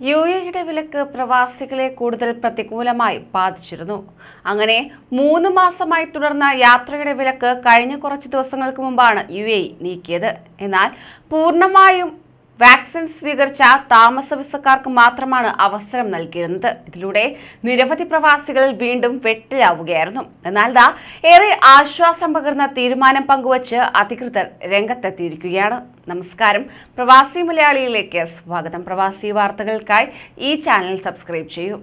U എയുടെ വിലക്ക് പ്രവാസികളെ കൂടുതൽ പ്രതികൂലമായി ബാധിച്ചിരുന്നു. അങ്ങനെ മൂന്ന് മാസമായി തുടർന്ന യാത്രയുടെ വിലക്ക് കഴിഞ്ഞ കുറച്ച് ദിവസങ്ങൾക്ക് മുമ്പാണ് യു എ നീക്കിയത്. എന്നാൽ പൂർണമായും വാക്സിൻ സ്വീകരിച്ച താമസ വിസക്കാർക്ക് മാത്രമാണ് അവസരം നൽകിയിരുന്നത്. ഇതിലൂടെ നിരവധി പ്രവാസികൾ വീണ്ടും വെട്ടിലാവുകയായിരുന്നു. എന്നാൽ ദാ ഏറെ ആശ്വാസം പകർന്ന തീരുമാനം പങ്കുവച്ച് അധികൃതർ രംഗത്തെത്തിയിരിക്കുകയാണ്. നമസ്കാരം. പ്രവാസി മലയാളിയിലേക്ക് സ്വാഗതം. പ്രവാസി വാർത്തകൾക്കായി ഈ ചാനൽ സബ്സ്ക്രൈബ് ചെയ്യൂ.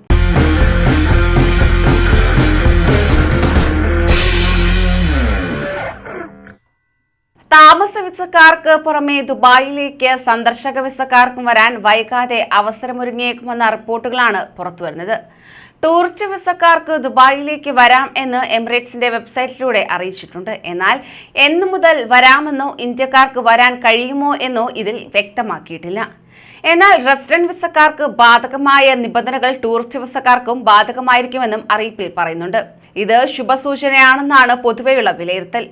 താമസ വിസക്കാർക്ക് പുറമെ ദുബായിലേക്ക് സന്ദർശക വിസക്കാർക്കും വരാൻ വൈകാതെ അവസരമൊരുങ്ങിയേക്കുമെന്ന റിപ്പോർട്ടുകളാണ് പുറത്തുവരുന്നത്. ടൂറിസ്റ്റ് വിസക്കാർക്ക് ദുബായിലേക്ക് വരാം എന്ന് എമിറേറ്റ്സിന്റെ വെബ്സൈറ്റിലൂടെ അറിയിച്ചിട്ടുണ്ട്. എന്നാൽ എന്നു മുതൽ വരാമെന്നോ ഇന്ത്യക്കാർക്ക് വരാൻ കഴിയുമോ എന്നോ ഇതിൽ വ്യക്തമാക്കിയിട്ടില്ല. എന്നാൽ റെസിഡന്റ് വിസക്കാർക്ക് ബാധകമായ നിബന്ധനകൾ ടൂറിസ്റ്റ് വിസക്കാർക്കും ബാധകമായിരിക്കുമെന്നും അറിയിപ്പിൽ പറയുന്നുണ്ട്. ഇത് ശുഭസൂചനയാണെന്നാണ് പൊതുവെയുള്ള വിലയിരുത്തൽ.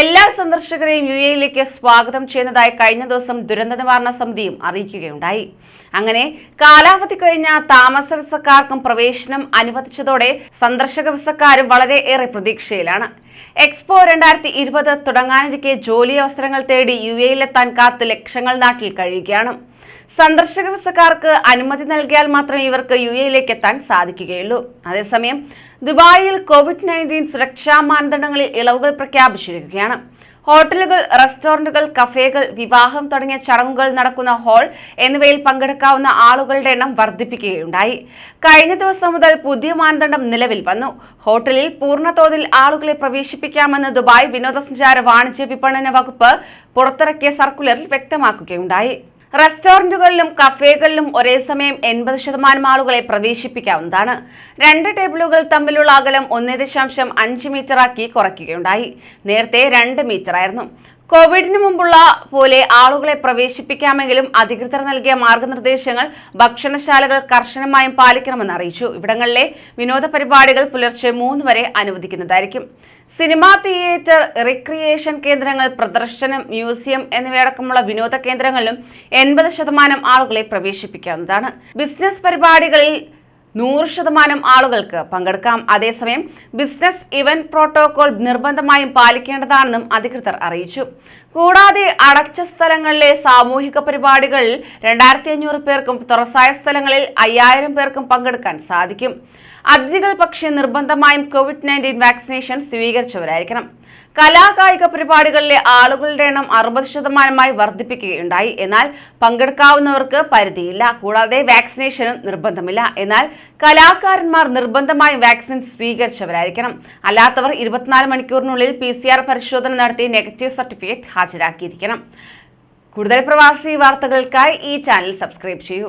എല്ലാ സന്ദർശകരെയും യു എയിലേക്ക് സ്വാഗതം ചെയ്യുന്നതായി കഴിഞ്ഞ ദിവസം ദുരന്ത നിവാരണ സമിതിയും അറിയിക്കുകയുണ്ടായി. അങ്ങനെ കാലാവധി കഴിഞ്ഞ താമസ വിസക്കാർക്കും പ്രവേശനം അനുവദിച്ചതോടെ സന്ദർശക വിസക്കാരും വളരെ ഏറെ പ്രതീക്ഷയിലാണ്. എക്സ്പോ രണ്ടായിരത്തി ഇരുപത് തുടങ്ങാനിരിക്കെ ജോലി അവസരങ്ങൾ തേടി യു എയിലെത്താൻ കാത്ത് ലക്ഷങ്ങൾ നാട്ടിൽ കഴിയുകയാണ്. സന്ദർശക വിസക്കാർക്ക് അനുമതി നൽകിയാൽ മാത്രമേ ഇവർക്ക് യു എയിലേക്ക് എത്താൻ സാധിക്കുകയുള്ളൂ. അതേസമയം ദുബായിൽ കോവിഡ് നയന്റീൻ സുരക്ഷാ മാനദണ്ഡങ്ങളിൽ ഇളവുകൾ പ്രഖ്യാപിച്ചിരിക്കുകയാണ്. ഹോട്ടലുകൾ റെസ്റ്റോറന്റുകൾ കഫേകൾ വിവാഹം തുടങ്ങിയ ചടങ്ങുകൾ നടക്കുന്ന ഹാൾ എന്നിവയിൽ പങ്കെടുക്കാവുന്ന ആളുകളുടെ എണ്ണം വർദ്ധിപ്പിക്കുകയുണ്ടായി. കഴിഞ്ഞ ദിവസം മുതൽ പുതിയ മാനദണ്ഡം നിലവിൽ വന്നു. ഹോട്ടലിൽ പൂർണതോതിൽ ആളുകളെ പ്രവേശിപ്പിക്കാമെന്ന് ദുബായ് വിനോദസഞ്ചാര വാണിജ്യ വിപണന വകുപ്പ് പുറത്തിറക്കിയ സർക്കുലറിൽ വ്യക്തമാക്കുകയുണ്ടായി. റെസ്റ്റോറന്റുകളിലും കഫേകളിലും ഒരേ സമയം എൺപത് ശതമാനം ആളുകളെ പ്രവേശിപ്പിക്കാവുന്നതാണ്. രണ്ട് ടേബിളുകൾ തമ്മിലുള്ള അകലം ഒന്ന് ദശാംശം അഞ്ച് മീറ്ററാക്കി കുറയ്ക്കുകയുണ്ടായി. നേരത്തെ രണ്ട് മീറ്റർ ആയിരുന്നു കോവിഡിന് മുമ്പുള്ള പോലെ ആളുകളെ പ്രവേശിപ്പിക്കാമെങ്കിലും അധികൃതർ നൽകിയ മാർഗനിർദ്ദേശങ്ങൾ ഭക്ഷണശാലകൾ കർശനമായും പാലിക്കണമെന്ന് അറിയിച്ചു. ഇവിടങ്ങളിലെ വിനോദ പരിപാടികൾ പുലർച്ചെ മൂന്ന് വരെ അനുവദിക്കുന്നതായിരിക്കും. സിനിമാ തിയേറ്റർ റിക്രിയേഷൻ കേന്ദ്രങ്ങൾ പ്രദർശനം മ്യൂസിയം എന്നിവയടക്കമുള്ള വിനോദ കേന്ദ്രങ്ങളിലും എൺപത് ശതമാനം ആളുകളെ പ്രവേശിപ്പിക്കാവുന്നതാണ്. ബിസിനസ് പരിപാടികളിൽ നൂറ് ശതമാനം ആളുകൾക്ക് പങ്കെടുക്കാം. അതേസമയം ബിസിനസ് ഇവന്റ് പ്രോട്ടോകോൾ നിർബന്ധമായും പാലിക്കേണ്ടതാണെന്നും അധികൃതർ അറിയിച്ചു. കൂടാതെ അടച്ച സ്ഥലങ്ങളിലെ സാമൂഹിക പരിപാടികളിൽ രണ്ടായിരത്തി അഞ്ഞൂറ് പേർക്കും തുറസായ സ്ഥലങ്ങളിൽ അയ്യായിരം പേർക്കും പങ്കെടുക്കാൻ സാധിക്കും. അതിഥികൾ പക്ഷേ നിർബന്ധമായും കോവിഡ് നയന്റീൻ വാക്സിനേഷൻ സ്വീകരിച്ചവരായിരിക്കണം. കലാകായിക പരിപാടികളിലെ ആളുകളുടെ എണ്ണം അറുപത് ശതമാനമായി വർദ്ധിപ്പിക്കുകയുണ്ടായി. എന്നാൽ പങ്കെടുക്കാവുന്നവർക്ക് പരിധിയില്ല. കൂടാതെ വാക്സിനേഷനും നിർബന്ധമില്ല. എന്നാൽ കലാകാരന്മാർ നിർബന്ധമായും വാക്സിൻ സ്വീകരിച്ചവരായിരിക്കണം. അല്ലാത്തവർ ഇരുപത്തിനാല് മണിക്കൂറിനുള്ളിൽ പി പരിശോധന നടത്തി നെഗറ്റീവ് സർട്ടിഫിക്കറ്റ് ഹാജരാക്കിയിരിക്കണം. കൂടുതൽ പ്രവാസി വാർത്തകൾക്കായി ഈ ചാനൽ സബ്സ്ക്രൈബ് ചെയ്യൂ.